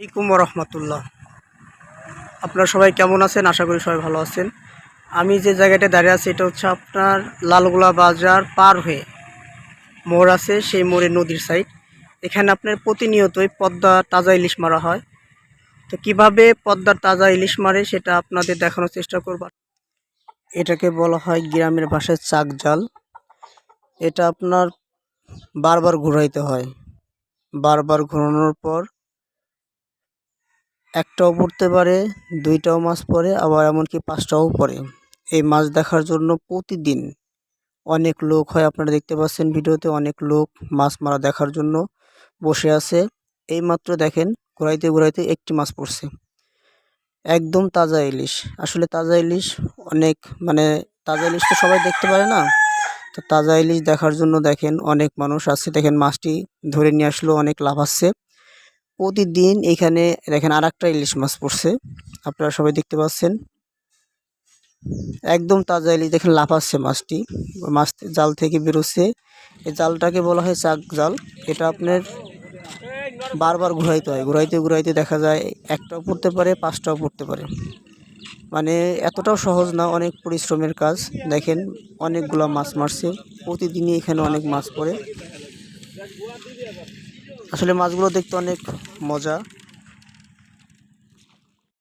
আলাইকুম রহমতুল্লাহ। আপনারা সবাই কেমন আছেন? আশা করি সবাই ভালো আছেন। আমি যে জায়গাটায় দাঁড়িয়ে আছি, এটা হচ্ছে আপনার লালগোলা বাজার পার হয়ে মোড় আছে, সেই মোড়ে নদীর সাইড এখানে আপনার প্রতিনিয়তই পদ্মা তাজা ইলিশ মারা হয়। তো কীভাবে পদ্মার তাজা ইলিশ মারে, সেটা আপনাদের দেখানোর চেষ্টা করব। এটাকে বলা হয় গ্রামের ভাষায় চাক জাল এটা আপনার বারবার ঘুরাইতে হয়। বারবার ঘোরানোর পর একটাও পড়তে পারে, দুইটাও মাছ পড়ে, আবার এমনকি পাঁচটাও পড়ে। এই মাছ দেখার জন্য প্রতিদিন অনেক লোক হয়, আপনারা দেখতে পাচ্ছেন ভিডিওতে অনেক লোক মাছ মারা দেখার জন্য বসে আছে। এইমাত্র দেখেন, ঘুরাইতে ঘুরাইতে একটি মাছ পড়ছে। একদম তাজা ইলিশ। আসলে তাজা ইলিশ অনেক মানে তাজা ইলিশ তো সবাই দেখতে পারে না। তো তাজা ইলিশ দেখার জন্য দেখেন অনেক মানুষ আছে। দেখেন মাছটি ধরে নিয়ে আসলো, অনেক লাভ আসছে প্রতিদিন এখানে দেখেন আর একটা ইলিশ মাছ পড়ছে। আপনারা সবাই দেখতে পাচ্ছেন। একদম তাজা ইলিশ, দেখেন লাফাচ্ছে মাছটি। মাছ জাল থেকে বেরোচ্ছে। এই জালটাকে বলা হয় চাক জাল। এটা আপনার বারবার ঘুরাইতে হয়। ঘুরাইতে ঘুরাইতে দেখা যায় একটাও পড়তে পারে, পাঁচটাও পড়তে পারে। মানে এতটাও সহজ না, অনেক পরিশ্রমের কাজ। দেখেন অনেকগুলা মাছ মারছে। প্রতিদিনই এখানে অনেক মাছ পড়ে। আসলে মাছগুলো দেখতে অনেক মজা।